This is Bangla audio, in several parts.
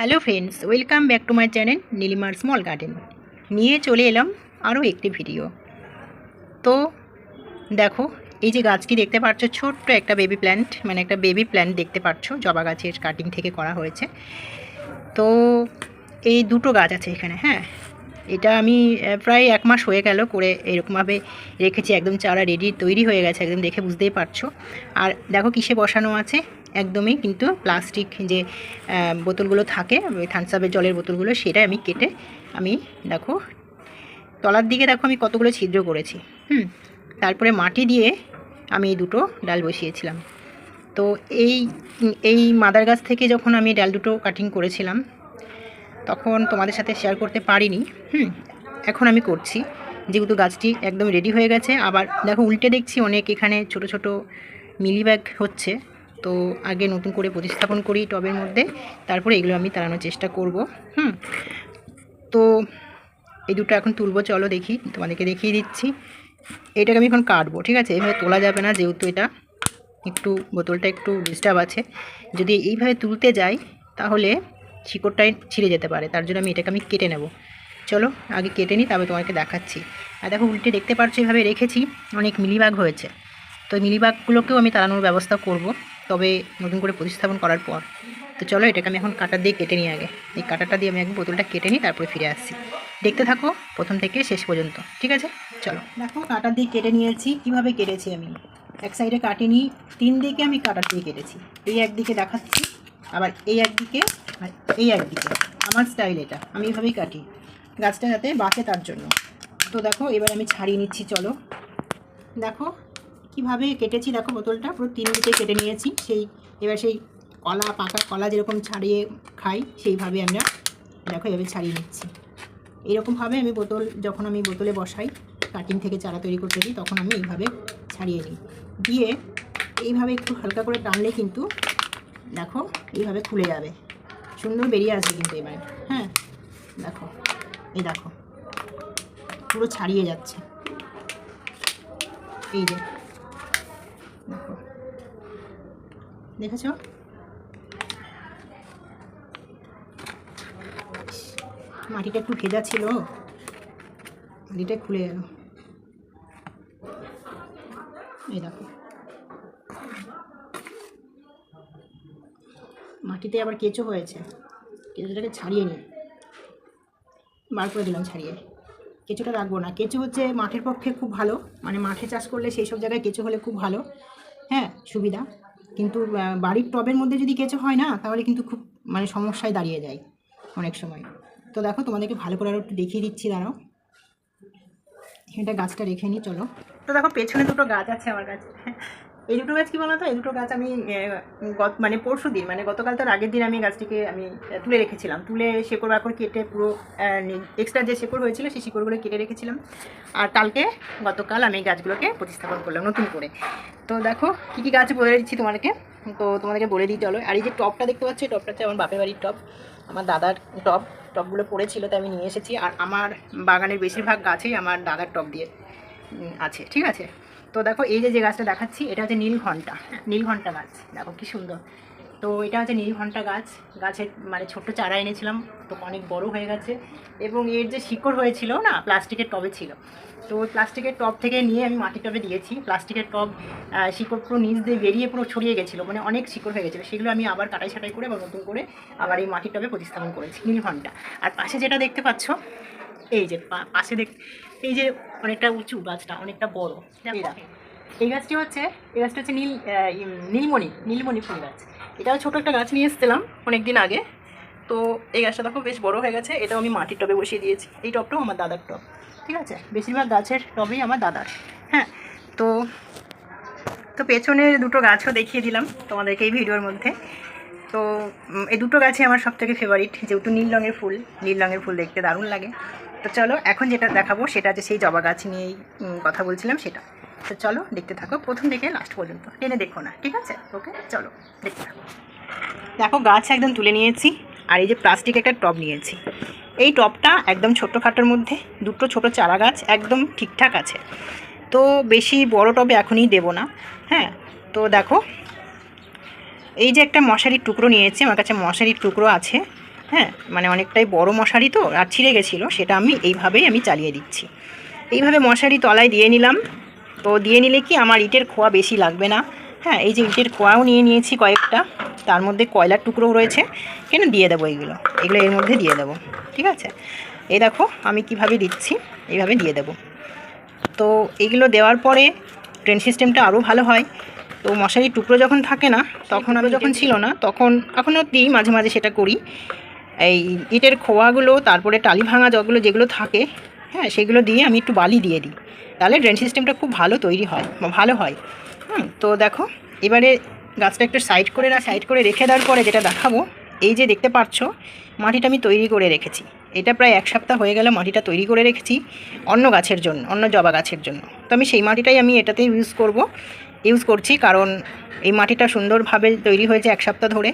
Hello friends welcome back to my channel নীলিমার স্মল গার্ডেন নিয়ে চলে এলাম আরও একটি ভিডিও তো দেখো, এই যে গাছটি দেখতে পাচ্ছ, ছোট্ট একটা বেবি প্ল্যান্ট মানে একটা বেবি প্ল্যান্ট দেখতে পাচ্ছ, জবা গাছের কাটিং থেকে করা হয়েছে। তো এই দুটো গাছ আছে এখানে হ্যাঁ। এটা আমি প্রায় এক মাস হয়ে গেল করে এরকমভাবে রেখেছি, একদম চারা রেডি তৈরি হয়ে গেছে, একদম দেখে বুঝতেই পারছ। আর দেখো কিসে বসানো আছে? একদমই কিন্তু প্লাস্টিক যে বোতলগুলো থাকে, ওই থানসাপের জলের বোতলগুলো, সেটাই আমি কেটে আমি দেখো, তলার দিকে দেখো আমি কতগুলো ছিদ্র করেছি, হুম? তারপরে মাটি দিয়ে আমি এই দুটো ডাল বসিয়েছিলাম। তো এই এই মাদার গাছ থেকে যখন আমি ডাল দুটো কাটিং করেছিলাম, তখন তোমাদের সাথে শেয়ার করতে পারিনি, হুম? এখন আমি করছি, যেহেতু গাছটি একদম রেডি হয়ে গেছে, আবার দেখো উল্টে দেখছি অনেক এখানে ছোট ছোট মিলি ব্যাগ হচ্ছে তো আগে নতুন করে প্রতিস্থাপন করি টবের মধ্যে, তারপরে এগুলো আমি তাড়ানোর চেষ্টা করব, হুম। তো এই দুটো এখন তুলবো, চলো দেখি, তোমাদেরকে দেখিয়ে দিচ্ছি। এটাকে আমি এখন কাটবো, ঠিক আছে? এইভাবে তোলা যাবে না যেহেতু এটা একটু, বোতলটা একটু ডিস্টার্ব আছে। যদি এইভাবে তুলতে যাই, তাহলে শিকড়টাই ছিঁড়ে যেতে পারে, তার জন্য আমি এটাকে আমি কেটে নেব। চলো, আগে কেটে নিই তবে তোমাকে দেখাচ্ছি। আর দেখো, উল্টে দেখতে পারছ এইভাবে রেখেছি, অনেক মিলিবাগ হয়েছে। তো মিলিবাগগুলোকেও আমি তাড়ানোর ব্যবস্থা করব। তবে নতুন করে প্রতিস্থাপন করার পর। তো চলো এটাকে আমি এখন কাটার দিয়ে কেটে নিই আগে। এই কাটাটা দিয়ে আমি একদম বোতলটা কেটে নিই, তারপরে ফিরে আসছি। দেখতে থাকো প্রথম থেকে শেষ পর্যন্ত, ঠিক আছে? চলো। দেখো কাটার দিয়ে কেটে নিয়েছি। কীভাবে কেটেছি আমি? এক সাইডে কাটিনি, তিন দিকে আমি কাটার দিয়ে কেটেছি। এই একদিকে দেখাচ্ছি, আবার এই একদিকে, আর এই একদিকে। আমার স্টাইল এটা, আমি এভাবেই কাটি। গাছটা যাতে বাঁচে তার জন্য। তো দেখো, এবার আমি ছাড়িয়ে নিচ্ছি, চলো। দেখো কীভাবে কেটেছি দেখো বোতলটা, পুরো তিন দিকে কেটে নিয়েছি। সেই, এবার সেই কলা, পাকা কলা যেরকম ছাড়িয়ে খাই, সেইভাবে আমরা দেখো এভাবে ছাড়িয়ে নিচ্ছি। এরকমভাবে আমি বোতল, যখন আমি বোতলে বসাই, কাটিং থেকে চারা তৈরি করতে দিই, তখন আমি এইভাবে ছাড়িয়ে নিই দিয়ে এইভাবে একটু হালকা করে টানলে কিন্তু দেখো এইভাবে খুলে যাবে। সুন্দর বেরিয়ে আসবে কিন্তু এবারে। হ্যাঁ দেখো, এই দেখো, পুরো ছাড়িয়ে যাচ্ছে। এই যে দেখো দেখেছ? মাটিটা একটু ভেজা ছিল। মাটিটা খুলে গেল। এই দেখো। মাটিতে আবার কেঁচো হয়েছে। কেঁচোটাকে ছাড়িয়ে নিই বার করে দিলাম ছাড়িয়ে। কেঁচোটা রাখব না। কেঁচো হচ্ছে মাঠের পক্ষে খুব ভালো। মানে মাঠে চাষ করলে সেই সব জায়গায় কেঁচো হলে খুব ভালো। হ্যাঁ সুবিধা। কিন্তু বাড়ির টবের মধ্যে যদি কেঁচো হয় না, তাহলে কিন্তু খুব মানে সমস্যায় দাঁড়িয়ে যায় অনেক সময়। তো দেখো, তোমাদেরকে ভালো করে আরও একটু দেখিয়ে দিচ্ছি, দাঁড়াও। এটা গাছটা রেখে নিই চলো। তো দেখো, পেছনে দুটো গাছ আছে আমার কাছে। এই দুটো গাছ কি বলতো এই দুটো গাছ আমি মানে পরশু দিন মানে গতকাল তার আগের দিন আমি গাছটিকে আমি তুলে রেখেছিলাম। তুলে শেকড় বাকড় কেটে পুরো এক্সট্রা যে শেকড় হয়েছিল সেই শিকড়গুলো কেটে রেখেছিলাম। আর কালকে গতকাল আমি গাছগুলোকে প্রতিস্থাপন করলাম নতুন করে। তো দেখো, কী কী গাছ বলে দিচ্ছি তোমাদেরকে? তো তোমাদেরকে বলে দিই, চলো। আর এই যে টপটা দেখতে পাচ্ছ টপটা হচ্ছে আমার বাপের বাড়ির টপ, আমার দাদার টপ, টপগুলো পড়েছিল তাই আমি নিয়ে এসেছি। আর আমার বাগানের বেশিরভাগ গাছেই আমার দাদার টপ দিয়ে আছে, ঠিক আছে? তো দেখো, এই যে যে গাছটা দেখাচ্ছি, এটা হচ্ছে নীলঘণ্টা নীলঘণ্টা গাছ, দেখো কি সুন্দর। তো এটা হচ্ছে নীলঘণ্টা গাছ। গাছের মানে ছোট্ট চারা এনেছিলাম, তো অনেক বড় হয়ে গেছে। এবং এর যে শিকড় হয়েছিল না, প্লাস্টিকের টবে ছিল। তো ওই প্লাস্টিকের টব থেকে নিয়ে আমি মাটির টবে দিয়েছি। প্লাস্টিকের টব শিকড় পুরো নিচ দিয়ে বেরিয়ে পুরো ছড়িয়ে গেছিল মানে অনেক শিকড় হয়ে গেছিল। সেগুলো আমি আবার কাটাই ছাটাই করে আবার নতুন করে আবার এই মাটির টবে প্রতিস্থাপন করেছি নীলঘণ্টা আর পাশে যেটা দেখতে পাচ্ছ এই যে পা- পাশে দেখ এই যে অনেকটা উঁচু গাছটা অনেকটা বড় এই দেখো। এই গাছটি হচ্ছে এই গাছটা হচ্ছে নীল নীলমণি নীলমণি ফুল গাছ। এটাও ছোটো একটা গাছ নিয়ে এসেছিলাম অনেক দিন আগে। তো এই গাছটা দেখো বেশ বড় হয়ে গেছে এটাও আমি মাটির টবে বসিয়ে দিয়েছি। এই টবটাও আমার দাদার টব ঠিক আছে? বেশিরভাগ গাছের টবেই আমার দাদার হ্যাঁ? তো তো পেছনের দুটো গাছও দেখিয়ে দিলাম তোমাদেরকে এই ভিডিওর মধ্যে। তো এই দুটো গাছই আমার সব থেকে ফেভারিট যেহেতু নীল রঙের ফুল নীল রঙের ফুল দেখতে দারুণ লাগে। তো চলো, এখন যেটা দেখাবো সেটা যে সেই জবা গাছ নিয়েই কথা বলছিলাম সেটা। তো চলো, দেখতে থাকো, প্রথম থেকে লাস্ট পর্যন্ত। টেনে দেখো না, ঠিক আছে? ওকে, চলো, দেখতে থাকো। দেখো, গাছ একদম তুলে নিয়েছি, আর এই যে প্লাস্টিক একটা টব নিয়েছি। এই টবটা একদম ছোট্টখাটোর মধ্যে, দুটো ছোট চারা গাছ একদম ঠিকঠাক আছে। তো বেশি বড় টবে এখনই দেবো না হ্যাঁ? তো দেখো, এই যে একটা মশারির টুকরো নিয়েছি, আমার কাছে মশারির টুকরো আছে। হ্যাঁ মানে অনেকটাই বড় মশারি তো আর ছিঁড়ে গেছিল সেটা আমি এইভাবেই আমি চালিয়ে দিচ্ছি। এইভাবে মশারি তলায় দিয়ে নিলাম। তো দিয়ে নিলে কি আমার ইটের খোয়া বেশি লাগবে না? হ্যাঁ এই যে ইটের খোয়াও নিয়ে নিয়েছি কয়েকটা তার মধ্যে কয়লার টুকরোও রয়েছে। কেন দিয়ে দেবো এইগুলো? এগুলো এর মধ্যে দিয়ে দেবো ঠিক আছে? এই দেখো আমি কীভাবে দিচ্ছি এইভাবে দিয়ে দেবো। তো এইগুলো দেওয়ার পরে ট্রেন সিস্টেমটা আরও ভালো হয়। তো মশারির টুকরো যখন থাকে না তখন আমি যখন ছিল না তখন এখনও দিই মাঝে মাঝে সেটা করি। এই ইটের খোয়াগুলো, তারপরে টালি ভাঙা জগুলো যেগুলো থাকে হ্যাঁ সেগুলো দিয়ে আমি একটু বালি দিয়ে দিই। তাহলে ড্রেন সিস্টেমটা খুব ভালো তৈরি হয়, ভালো হয়। হুম, তো দেখো, এবারে গাছটা একটু সাইড করে না সাইড করে রেখে দেওয়ার পরে যেটা দেখাবো, এই যে দেখতে পাচ্ছ, মাটিটা আমি তৈরি করে রেখেছি। এটা প্রায় এক সপ্তাহ হয়ে গেল মাটিটা তৈরি করে রেখেছি, অন্য গাছের জন্য, অন্য জবা গাছের জন্য। তো আমি সেই মাটিটাই আমি এটাতে ইউজ করব ইউজ করছি, কারণ এই মাটিটা সুন্দরভাবে তৈরি হয়েছে এক সপ্তাহ ধরে।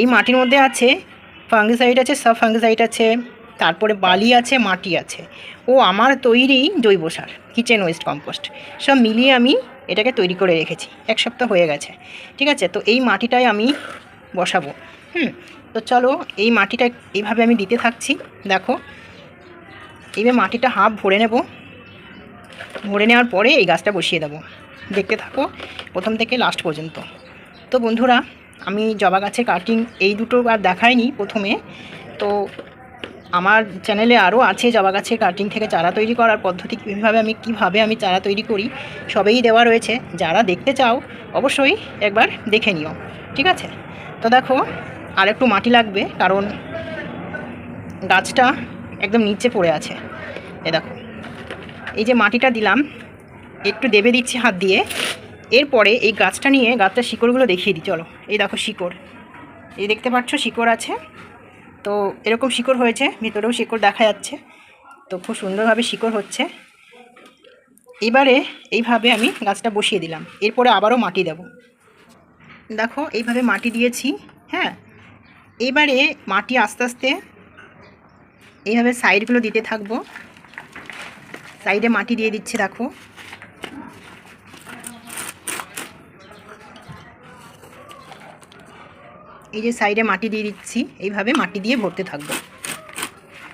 এই মাটির মধ্যে আছে ফাঙ্গিসাইড আছে সাব ফাঙ্গিসাইড আছে, তারপরে বালি আছে, মাটি আছে। ও আমার তৈরি জৈব সার, কিচেন ওয়েস্ট কম্পোস্ট। সব মিলিয়ে আমি এটাকে তৈরি করে রেখেছি, এক সপ্তাহ হয়ে গেছে। ঠিক আছে? তো এই মাটিটাই আমি বসাবো। হুম? তো চলো, এই মাটিটা এইভাবে আমি দিতে থাকছি। দেখো এইভাবে মাটিটা হাফ ভরে নেব। ভরে নেওয়ার পরে এই গাছটা বসিয়ে দেবো। দেখতে থাকো, প্রথম থেকে লাস্ট পর্যন্ত। তো বন্ধুরা আমি জবা গাছের কাটিং এই দুটো আর দেখাইনি প্রথমে। তো আমার চ্যানেলে আরও আছে জবা গাছের কাটিং থেকে চারা তৈরি করার পদ্ধতি, কীভাবে আমি, কীভাবে আমি চারা তৈরি করি, সবেই দেওয়া রয়েছে। যারা দেখতে চাও, অবশ্যই একবার দেখে নিও। ঠিক আছে? তো দেখো আর একটু মাটি লাগবে, কারণ গাছটা একদম নিচে পড়ে আছে। এ দেখো, এই যে মাটিটা দিলাম, একটু দেবে দিচ্ছি হাত দিয়ে। এরপরে এই গাছটা নিয়ে গাছটার শিকড়গুলো দেখিয়ে দিই, চলো। এই দেখো শিকড়। এই দেখতে পাচ্ছ, শিকড় আছে। তো এরকম শিকড় হয়েছে, ভিতরেও শিকড় দেখা যাচ্ছে। তো খুব সুন্দরভাবে শিকড় হচ্ছে। এবারে এইভাবে আমি গাছটা বসিয়ে দিলাম। এরপরে আবারও মাটি দেব। দেখো, এইভাবে মাটি দিয়েছি হ্যাঁ? এবারে মাটি আস্তে আস্তে এইভাবে সাইডগুলো দিতে থাকব। সাইডে মাটি দিয়ে দিচ্ছে, দেখো। এই যে সাইডে মাটি দিয়ে দিচ্ছি, এইভাবে মাটি দিয়ে ভরতে থাকব।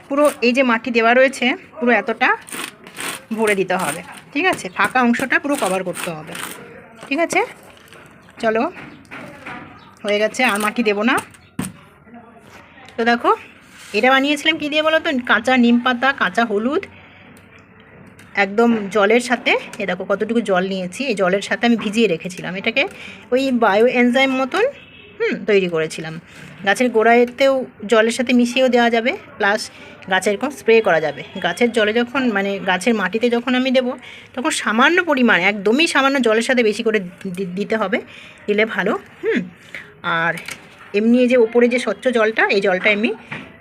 পুরো এই যে মাটি দেওয়া রয়েছে, পুরো এতটা ভরে দিতে হবে, ঠিক আছে? ফাঁকা অংশটা পুরো কভার করতে হবে, ঠিক আছে? চলো, হয়ে গেছে, আর মাটি দেবো না। তো দেখো, এটা বানিয়েছিলাম কী দিয়ে বলো তো কাঁচা নিম পাতা, কাঁচা হলুদ, একদম জলের সাথে। এ দেখো কতটুকু জল নিয়েছি, এই জলের সাথে আমি ভিজিয়ে রেখেছিলাম। এটাকে ওই বায়ো এনজাইম মতন হুম, তৈরি করেছিলাম। গাছের গোড়াতেও জলের সাথে মিশিয়েও দেওয়া যাবে প্লাস গাছে এরকম স্প্রে করা যাবে। গাছের জলে যখন মানে গাছের মাটিতে যখন আমি দেব, তখন সামান্য পরিমাণ, একদমই সামান্য জলের সাথে বেশি করে দিতে হবে, দিলে ভালো, হুম। আর এমনি যে ওপরে যে স্বচ্ছ জলটা, এই জলটা এমনি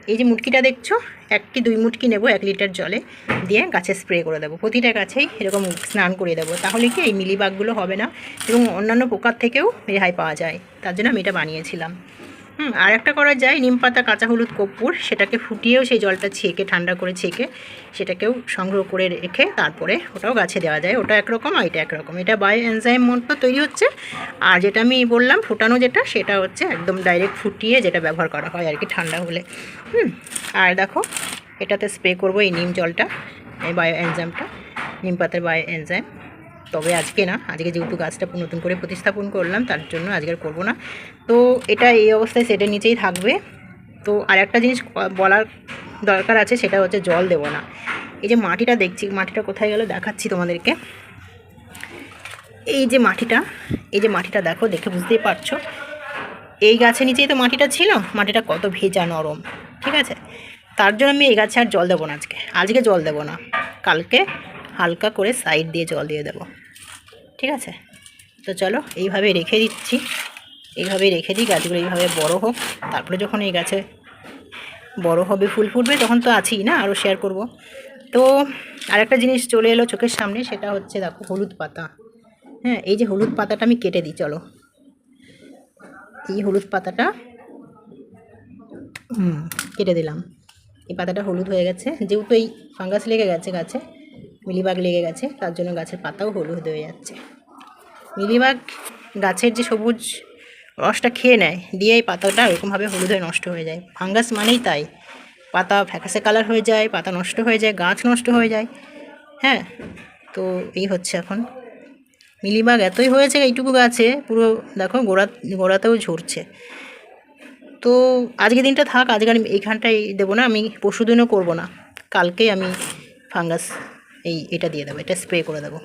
এই যে মুটকিটা দেখছ এক কি দুই মুটকি নেব, এক লিটার জলে দিয়ে গাছে স্প্রে করে দেবো। প্রতিটা গাছেই এরকম স্নান করে দেবো। তাহলে কি এই মিলিবাগগুলো হবে না? এবং অন্যান্য পোকার থেকেও রেহাই পাওয়া যায়। তার জন্য আমি এটা বানিয়েছিলাম। হুম আর একটা করা যায়, নিম পাতা, কাঁচা হলুদ কর্পূর, সেটাকে ফুটিয়েও সেই জলটা ছেঁকে, ঠান্ডা করে ছেঁকে, সেটাকেও সংগ্রহ করে রেখে তারপরে ওটাও গাছে দেওয়া যায়। ওটা একরকম আর এটা একরকম। এটা বায়ো এনজাইম মতো তৈরি হচ্ছে। আর যেটা আমি বললাম, ফুটানো যেটা, সেটা হচ্ছে একদম ডাইরেক্ট ফুটিয়ে যেটা ব্যবহার করা হয় আর কি ঠান্ডা হলে। হুম, আর দেখো, এটাতে স্প্রে করব এই নিম জলটা, এই বায়ো এনজাইমটা নিম পাতার বায়ো এনজাইম তবে আজকে না, আজকে যেহেতু গাছটা নতুন করে প্রতিস্থাপন করলাম, তার জন্য আজকে আর করব না। তো এটা এই অবস্থায় সেটের নিচেই থাকবে। তো আর একটা জিনিস বলার দরকার আছে, সেটা হচ্ছে জল দেবো না। এই যে মাটিটা দেখছি, মাটিটা কোথায় গেল দেখাচ্ছি তোমাদেরকে। এই যে মাটিটা, এই যে মাটিটা দেখো, দেখে বুঝতেই পারছ। এই গাছের নিচেই তো মাটিটা ছিল, মাটিটা কত ভেজা নরম, ঠিক আছে? তার জন্য আমি এই গাছে আর জল দেবো না আজকে আজকে জল দেবো না। কালকে হালকা করে সাইড দিয়ে জল দিয়ে দেবো। ঠিক আছে? তো চলো, এইভাবে রেখে দিচ্ছি। এইভাবে রেখে দিই, গাছগুলো এইভাবে বড় হোক। তারপরে যখন এই গাছে বড় হবে, ফুল ফুটবে, তখন তো আছেই না, আরও শেয়ার করব। তো আরেকটা জিনিস চলে এলো চোখের সামনে, সেটা হচ্ছে দেখো হলুদ পাতা। হ্যাঁ এই যে হলুদ পাতাটা আমি কেটে দিই, চলো। এই হলুদ পাতাটা, হুম, কেটে দিলাম। এই পাতাটা হলুদ হয়ে গেছে, যেহেতু এই ফাঙ্গাস লেগে গেছে গাছে মিলিবাগ লেগে গেছে, তার জন্য গাছের পাতাও হলুদ হয়ে যাচ্ছে। মিলিবাগ গাছের যে সবুজ রসটা খেয়ে নেয়, দিয়ে এই পাতাটা এরকমভাবে হলুদ হয়ে নষ্ট হয়ে যায়। ফাঙ্গাস মানেই তাই। পাতা ফ্যাকাসে কালার হয়ে যায়, পাতা নষ্ট হয়ে যায়, গাছ নষ্ট হয়ে যায়। হ্যাঁ তো এই হচ্ছে এখন। মিলিবাগ এতই হয়েছে এইটুকু গাছে পুরো দেখো গোড়া, গোড়াতেও ঝরছে। তো আজকে দিনটা থাক, আজকে আমি এইখানটাই দেবো না, আমি পরশু দিনও করব না। কালকেই আমি ফাঙ্গাস এই এটা দিয়ে দেবো, এটা স্প্রে করে দেবো।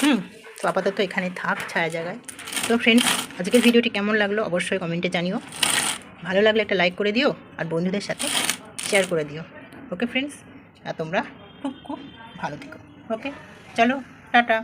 হুম, তো আপাতত এখানে থাক, ছায়া জায়গায়। তো ফ্রেন্ডস আজকের ভিডিওটি কেমন লাগল অবশ্যই কমেন্টে জানিও। ভালো লাগলে একটা লাইক করে দিও, আর বন্ধুদের সাথে শেয়ার করে দিও। ওকে ফ্রেন্ডস আর তোমরা খুব খুব ভালো থেকো। ওকে চলো, টাটা।